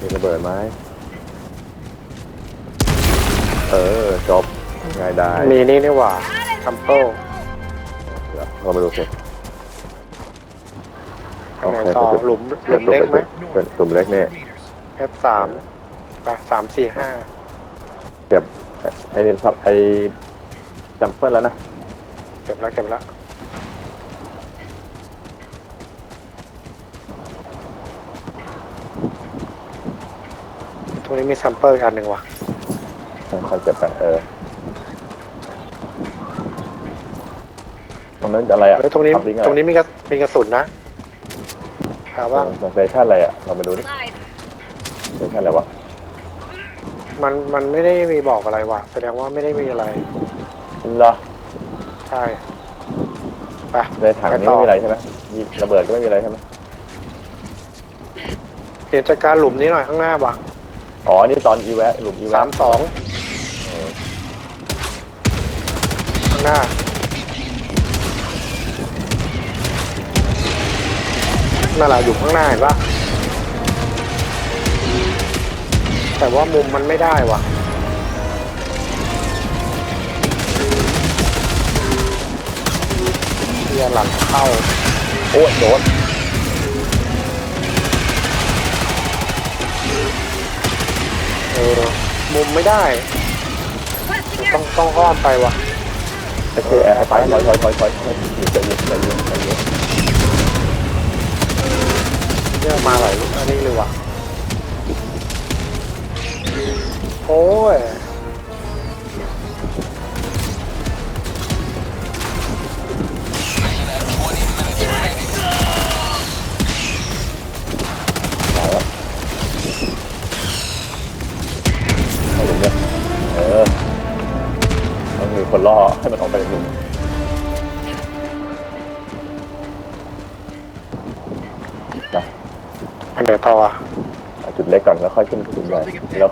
มีระเบิดไหมเออจบง่ายได้มีนี่นี่หว่าคัมเปิลเดี๋ยวเรามาดูสิข้างในต่อหลุมหลุมเล็กไหม เป็นหลุมเล็กเนี่ย F สามไปสามสี่ห้าเก็บไอ้นี่ครับไอ้จัมเปิลแล้วนะ เก็บแล้วเก็บแล้ว รงนี้มีซัมเปิลอันหนึ่งว่ะคอนเซ็ปต์ไปเออตรงนั้นอะไรอะแล้วตรงนี้ขับลิงก์อะตรงนี้มีกระมีกระสุนนะหาบ้างตรงสเตชันอะไรอะเรามาดูดิ Live. สเตชันอะไรวะมันมันไม่ได้มีบอกอะไรว่ะ แสดงว่าไม่ได้มีอะไร เหรอใช่ไปในถังนี้ไม่มีอะไรใช่ไหมมีระเบิดก็ไม่มีอะไรใช่ไหมเปลี่ยนจากการหลุมนี้หน่อยข้างหน้าว่ะ อ๋อ นี่ตอนอีแวะหลุมอีแวะสามสองข้างหน้า นั่นแหละอยู่ข้างหน้าเห็นปะแต่ว่ามุมมันไม่ได้ว่ะเรียหลังเข้า โอ้ยโดน ออมุมไม่ได้ ต้องต้องอ้อมไปวะโอเคแอร์ไปถอยถอยถอยถอยถอยจะยิงจะยิงจะยิงเยอะมาหลายอันนี้เลยว่ะโอ้ย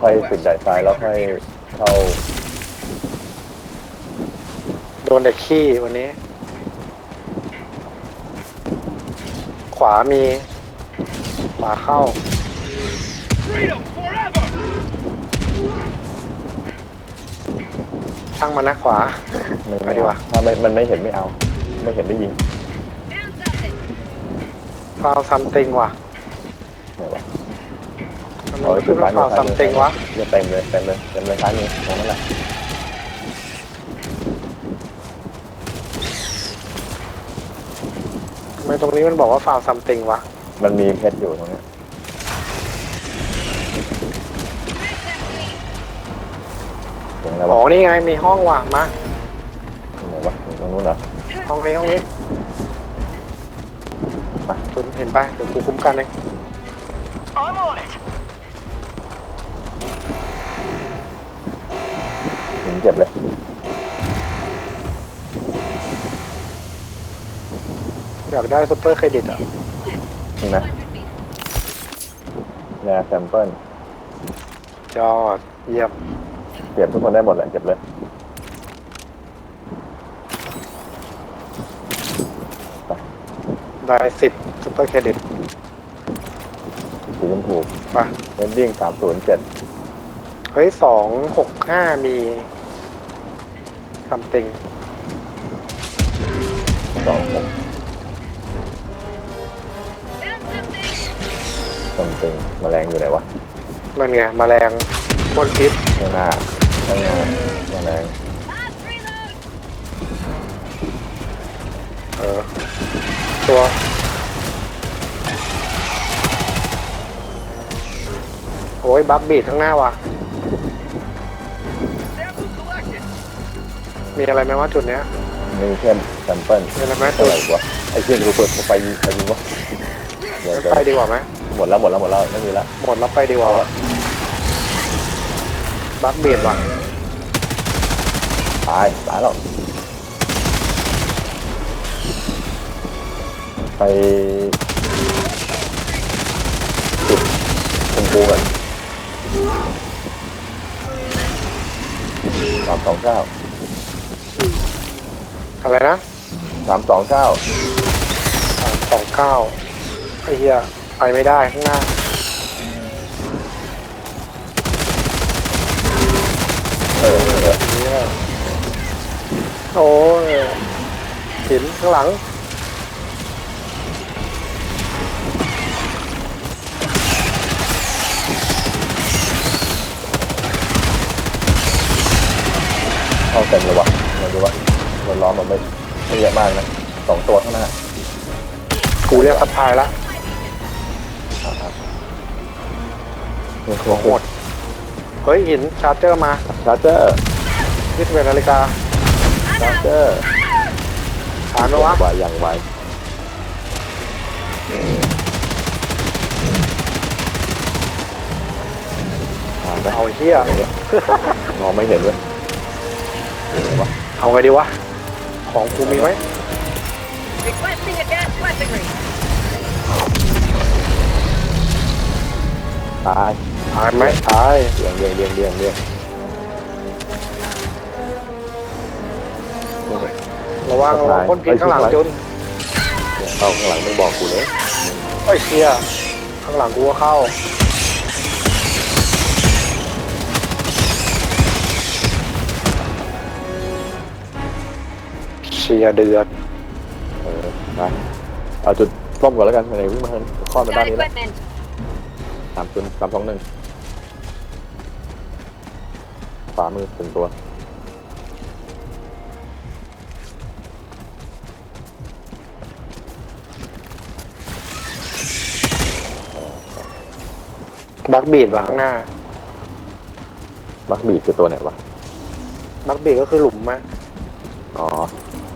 ค่อยจุดใหญ่ซ้ายแล้วค่อยเข้าโดนเด็กขี้วันนี้ ขวามี ขวาเข้าช่างมันนะขวา ไม่ไปไม่ดีกเอาว่า ถ้าไม่มันไม่เห็นไม่เอา ไม่เห็นได้ยิง Found something. ฟาวซัมติงว่ะไหนวะ ทำไมขึ้นมาฟาวซัมติงวะเนี่ยเต็มเลยเต็มเลยเต็มเลยซ้ายมือตรงนั้นแหละทำไมตรงนี้มันบอกว่าฟาวซัมติงวะมันมีเพชรอยู่ตรงเนี้ยเสียงอะไรอ๋อวะนี่ไงมีห้องว่ะมาตรงไหนวะตรงนู้นเหรอห้องนี้ห้องนี้ไปคุณเห็นปะเดี๋ยวกูคุ้มกันเองถึ อยากได้ซุปเปอร์เครดิตอะนี่นะ100 feet. แนวแซมเปิลยอดเยี่ยมเปรียบทุกคนได้หมดแหละเจ็บเลยได้สิบซุปเปอร์เครดิตสีชมพูไปเรนดิ้งสามศูนย์เจ็ดเฮ้ยสองหกห้ามีซัมติงสองหก ตรงตึงแมลงอยู่ไหนวะมันไงแมลงพ่นพิษข้างหน้าข้างหน้าแมลง Last reload. เออตัวโอ้ยบัฟบีดข้างหน้าว่ะ มีอะไรไหมว่าจุดเนี้ยมีเช่นแซมเปิลมีอะไรไหมเท่าจุดไหร่วะไอ้เชี่ยกูเปิดไปยิงไปยิงวะเดี๋ยวงั้นเดี๋ยวไปดีกว่าไหม หมดแล้วหมดแล้วหมดแล้วไม่มีละหมดแล้วไปดีกว่าวะบัฟบีดว่ะตายตายแล้วไปจุดชมพูกันสามสองเก้าอะไรนะสามสองเก้าสามสองเก้าไอ้เหี้ย ไปไม่ได้ข้างหน้า เออเออโอ้ยหินข้างหลัง เข้าเต็มเลยวะมันดูว่ามันล้อมมันไม่ไม่เยอะมากนะสองตัวข้างหน้า กูเรียกอัพพายละ ของหมด เฮ้ยหินชาร์เจอร์มาชาร์เจอร์21นาฬิกาชาร์เจอร์ถามนะวะไวอย่างไวผ่านไปเอาเฮียมองไม่เห็นเลยเห็นปะเอาไงดีวะ ของกูมีไหม Requesting advanced weaponry. ตาย ตายไหมตายเรียงเรียงเรียงเรียงเรียงระวังระวังพ่นพิษข้างหลังจุนเข้าข้างหลังไม่บอกกูเลยเฮ้ยเฮียข้างหลังกูก็เข้าเชียร์เดือดเออมาเอาจุดส้มก่อนแล้วกันไหนวิ่งมาทางข้อมาด้าน Got นี้แล้ว equipment. สามจุดสามสองหนึ่ง ขวามือถึงตัว บักบีดว่ะข้างหน้า บักบีดคือตัวไหนวะ บักบีดก็คือหลุมมะอ๋อ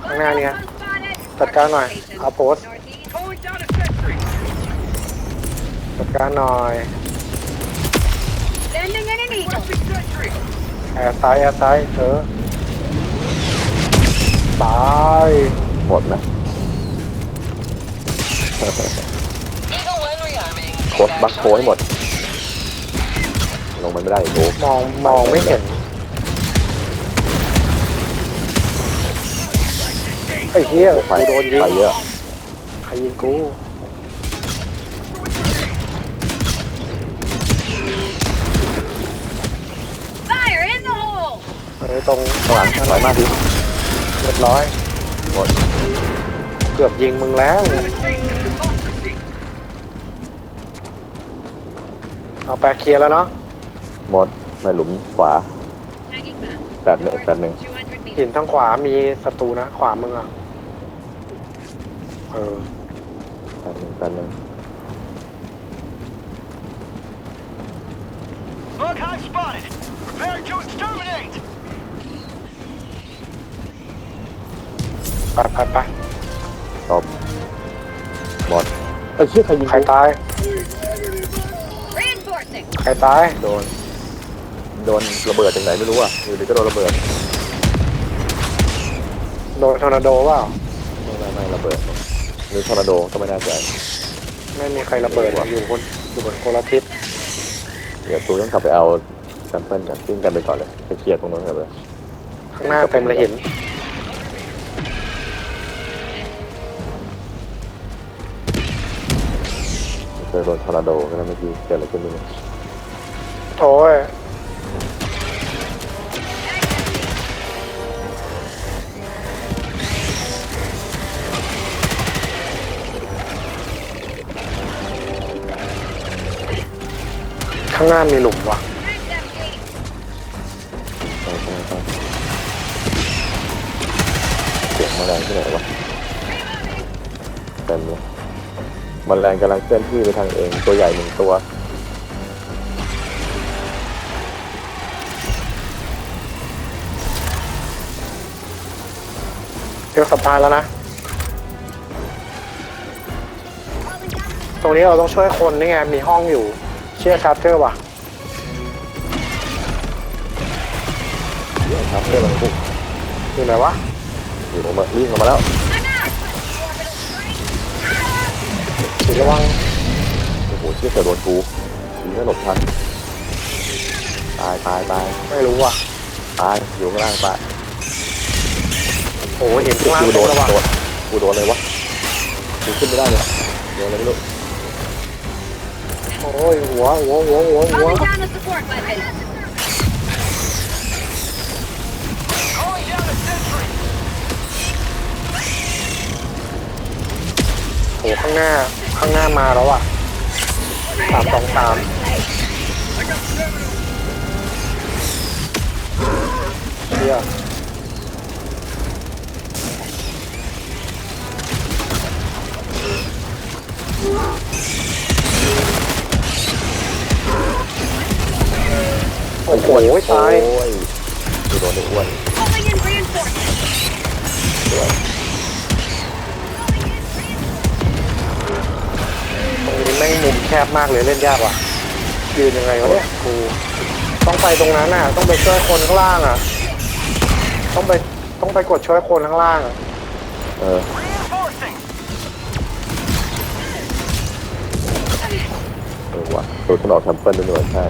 ข้างหน้าเนี่ย Unspotted. จัดการหน่อยเอาโพสต์ Northeast. Calling down a sentry. จัดการหน่อย Sending in an eagle. Requesting sentry. แอร์ซ้ายแอร์ซ้ายเออตายหมดนะ Eagle one rearming. โคตรบักโคให้หมด ลงไปไม่ได้โอ้มองมองไม่เห็นไอ้เหี้ยไฟกูโดนยิงไฟเยอะ ใครยิงกู เออตรงข้างหลังถอยมากทีเรียบร้อยหมดเกือบยิงมึงแล้ว เอาแปะเคลียร์แล้วเนาะหมดไม่หลุมขวา Tagging map. แปดหนึ่งแปดหนึ่ง200หิน meters. ทางขวามีศัตรูนะ ขวามึงอะ เออแปดหนึ่งแปดหนึ่ง Bug hive spotted. Prepare to exterminate. ไปไปไปตบหมดไอ้ยเชี่ยใครยิงใครกูตาย Reinforcing. ใครตาย โดน โดนระเบิดจากไหนไม่รู้อะอยู่ดีก็โดนระเบิดโดนทอร์นาโดเปล่าไม่ไม่ไม่ระเบิดหรือทอร์นาโดก็ไม่แน่ใจไม่มีใครระเบิดอยู่คนอยู่บนคนละทิศเดี๋ยวตูต้องกลับไปเอาแซมเปิลกันซิ่งกันไปก่อนเลยไปเคลียร์ตรงนั้นกันเลยข้างหน้าเต็มเลยหิน เจอโดนทอร์นาโดก็แล้วเมื่อกี้เกิดอะไรขึ้นไม่รู้โอ้ยข้างหน้ามีหลุมว่ะ แมลงกำลังเคลื่อนที่ไปทางเองตัวใหญ่หนึ่งตัว เที่ยวสะพานแล้วนะ ตรงนี้เราต้องช่วยคนนี่ไง มีห้องอยู่ เชื่อชาร์เจอร์ว่ะครับเพื่อนมันปุ๊บอยู่ไหนวะอยู่ลงมาวิ่งลงมาแล้ว สุดระวังโอ้โหเชี่ยเกิโดนกูถึงจะหลบทันตายตายตายไม่รู้ว่ะตายอยู่ข้างล่างตาโอ้โหเห็นข้างล่างกูโดนระวังโดนกูโดนเลยวะกูขึ้นไม่ได้เลยโดนอะไรไม่รู้โอ้ยหัวหัวหัวหัวหัวโอ้ข้างหน้า ข้างหน้ามาแล้วอะสามสองสามเฮียโอ้โหตายโอ้ยดูโดนไอ้อ้วน Calling in reinforcements. แม่งมุมแคบมากเลยเล่นยากว่ะยืนยังไงวะเนี่ยกูต้องไปตรงนั้นน่ะ ต้องไปช่วยคนข้างล่างอะ ต้องไปต้องไปกดช่วยคนข้างล่างอะเออ Reinforcing. เออว่ะตัวถนอกแซมเปิลด้วยหน่วยใช่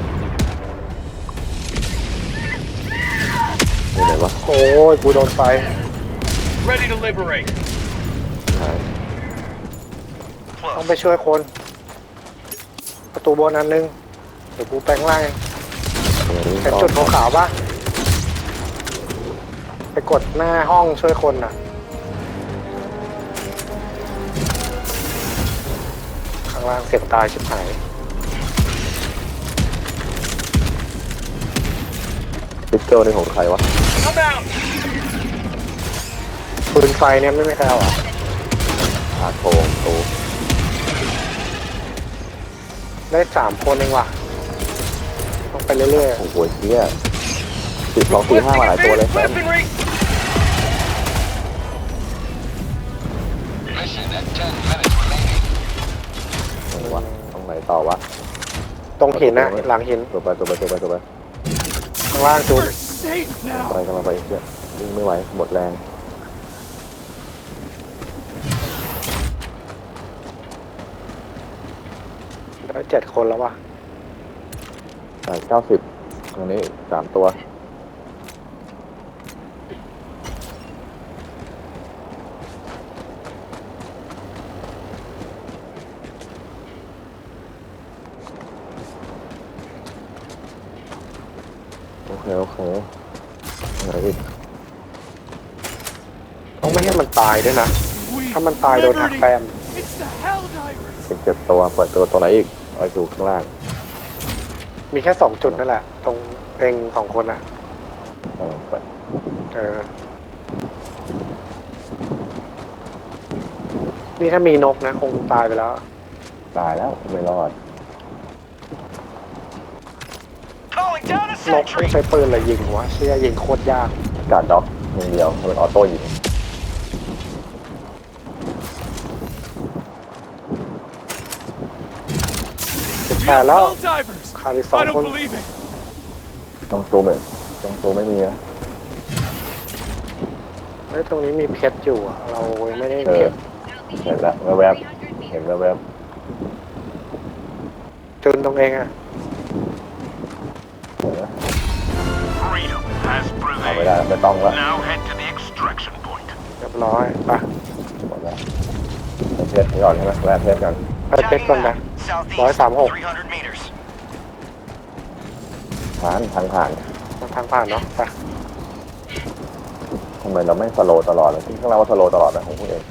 นี่ไหนวะโอ้ยกูโดนไฟ Ready to liberate. หายต้อง Close. ไปช่วยคน ประตูบนอันนึง เดี๋ยวกูแปลงร่างเองตรงนี้เห็นจุดขาวๆปะไปกดหน้าห้องช่วยคนน่ะข้างล่างเสียงตายชิบหายพิกเกิลนี่ของใครวะ Come out. ปืนไฟเนี่ยไม่ไม่ใครเอาอะอาโถงโต ได้สามคนเองว่ะ ต้องไปเรื่อยโอ้โหเฮียสิบสองสี่ห้ามาหลายตัวเลยแฟน Weaponry. Mission at 10 minutes remaining. ตรงวะตรงไหนต่อวะๆ ตรงหินนะหลังหิน ตัวไปตัวไปตัวไปตัวไปข้างล่างจูนไปกำลังไปเฮียวิ่งไม่ไหวหมดแรง ได้ เจ็ดคนแล้วว่ะใช่เก้าสิบตรงนี้สามตัว โอเค โอเคไหนอีกต้องไม่ให้มันตายด้วยนะ ถ้ามันตายโดนหักแต้มสิบเจ็ดตัว เปิดตัวตัวไหนอีก เอาอยู่ข้างล่างมีแค่สองจุดนั่นแหละ ตรงเองสองคนอะเออเปิดเออ นี่ถ้ามีนกนะ คงตายไปแล้ว ตายแล้วไม่รอด Calling down a นกต้อง sentry. ใช้ปืนอะไรยิงวะเชี่ยยิงโคตรยาก การด็อกอย่างเดียวมันออโต้ยิง สิบแปดแล้วขาดอีกสองคนต้องซูมเลยต้องซูมไม่มีนะเฮ้ยตรงนี้มีเพชรอยู่อะเรายังไม่ได้เออเก็บ Southeast. เห็นแล้วแวบ300ๆเห็น meters. แวบจุนตรงเองอะๆเห็นไหม Freedom has เอาไม่ได้ prevailed. ไม่ต้องละ Now head to the extraction point. เรียบร้อยไปหมดแล้วไปเพชรก่อนใช่ไหมแวะเพชรกันไปเพชรก่อนนะ Southeast. ร้อยสามหก300 meters. ผ่านทางผ่านทางผ่านเนาะไปทำไมเราไม่สโลว์ตลอดเลยที่ข้างล่างว่าสโลว์ตลอดนะของพวกเอง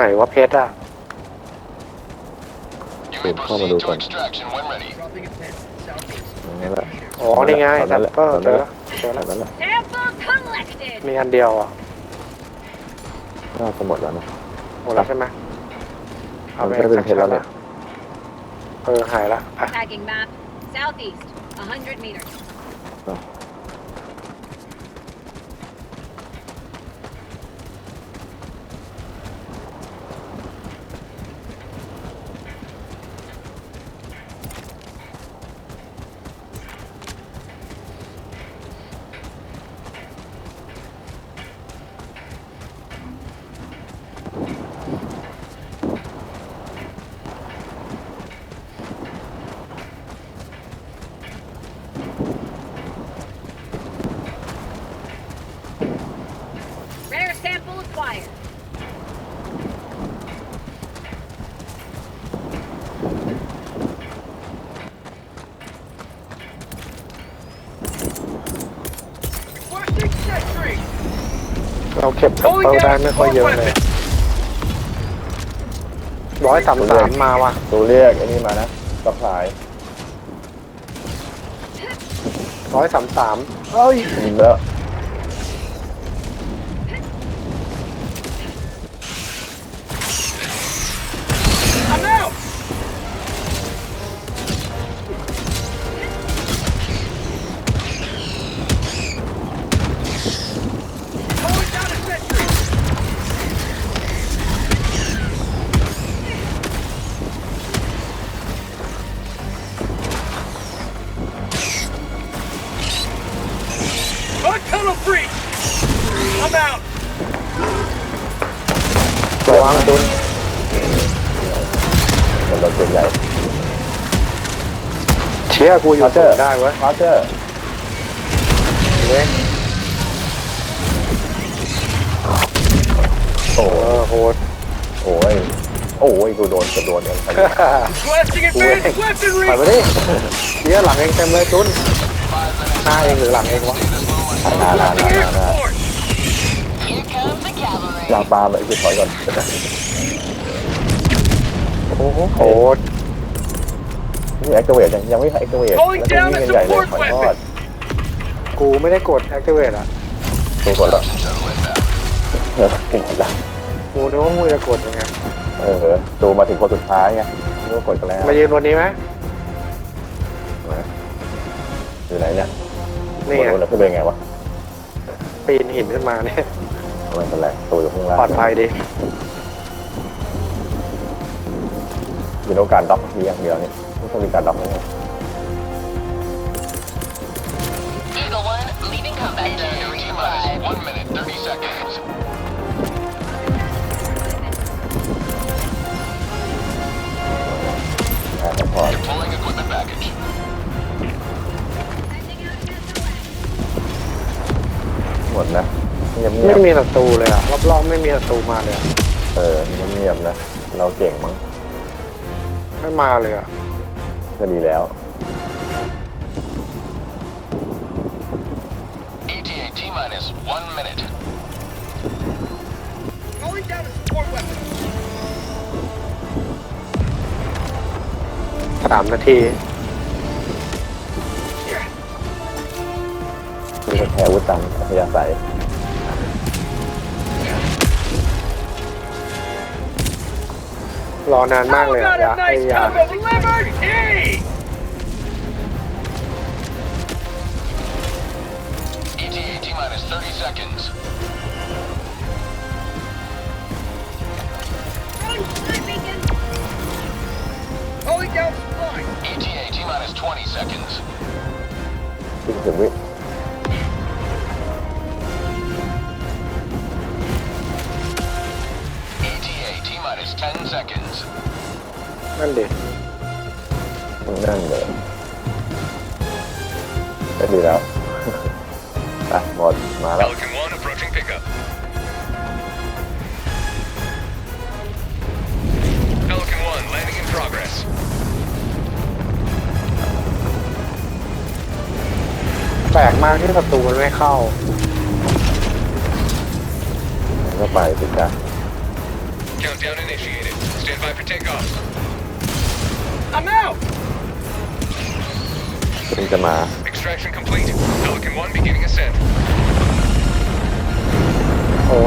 ไหนวะเพชรอะ You may Cool, come on, proceed to Lupan. extraction when ready. อย่างนี้แหละอ๋อนี่ไงตอนแซนั้นมแหละเปอร์ตอนเจนั้นอแหแล้ละวเจอแล้วแบบนั้นแหละ Sample collected. มีอันเดียวอะน่าจะหมดแล้วนะ หมดแล้วใช่ไหมเอาไปมันก็เป็นเพชรแล้วเนี่ย เออหายละอะ Tagging map. Southeast. 100 meters. fire. Requesting sentry. เราเก็บแซมเปิลได้ไม่ค่อยเยอะเลยร้อยสามสามมาว่ะตูเรียกไอ้นี่มานะสับสายร้อยสามสามเอ้ย ยิงแล้ว ยกูอยู่สูงได้เว้ยมาสเตอร์เว้ยโอ้เออโหดโอ้ยโอ้ยกูโดนจะโดนเอง Blasting advanced ไป weaponry. ไปดิเชี่ยหลังเองเต็มเลยจุนหน้าเองหรือหลังเองวะนานานา Blasting นา air นา support. Here comes the cavalry. ยางปลาไปคือถอยก่อน โอ้โหโหด นี่แอคทีเวตยังยังไม่แอคทีเวตแล้วก็วิ่งกันใหญ่เลยขอโทษกูไม่ได้กด activate อะกูกดแล้ว Shuttle inbound. เออกูกดแล้วกูนึกว่ามึงจะกดยังไงเออดูมาถึงคนสุดท้ายไงนี่ก็กดกันแล้วมายืนบนนี้ไหมอยู่ไหนเนี่ยนี่โอ้ไงโหแล้วขึ้นเป็นไงวะปีนหินขึ้นมาเนี่ยทำไมเป็นไรตัวอยู่ข้างล่างปลอดภัยดีมีโอกาสด็อกมีอย่างเดียวนี่ ไม่ต้องมีการด็อกเลย Eagle One, leaving combat zone. T minus one minute, 30 seconds. งานพอ Deploying equipment package. Sending out an SOS. หมดนะเงียบเงียไม่บมีศัตรูเลยอะรอบๆไม่มีศัตรูมาเลยอะเออเงียบๆนะ เราเก่งมั้งไม่มาเลยอะ ก็ดีแล้ว ETA T minus one minute. Calling down a support weapon. สามนาทีมีแค่อาวุธตามอัธยาศัย รอนานมากเลย How อะ about ยา a ไอ้ nice ยา combo delivered? Hey! ETA T minus 30 seconds. Throwing supply beacon. Calling down ETA T minus 10 seconds. นั่นดินั่นเลยก็ดีแล้ว อะหมดมาแล้ว Pelican 1 approaching pickup. Pelican 1 landing in progress. แปลกมากที่ศัตรูมันไม่เข้า ก็ไปสิจ้ะ Countdown initiated. Stand by for takeoff. I'm out! ถึงจะมา Extraction complete. Pelican 1 beginning ascent. โอ้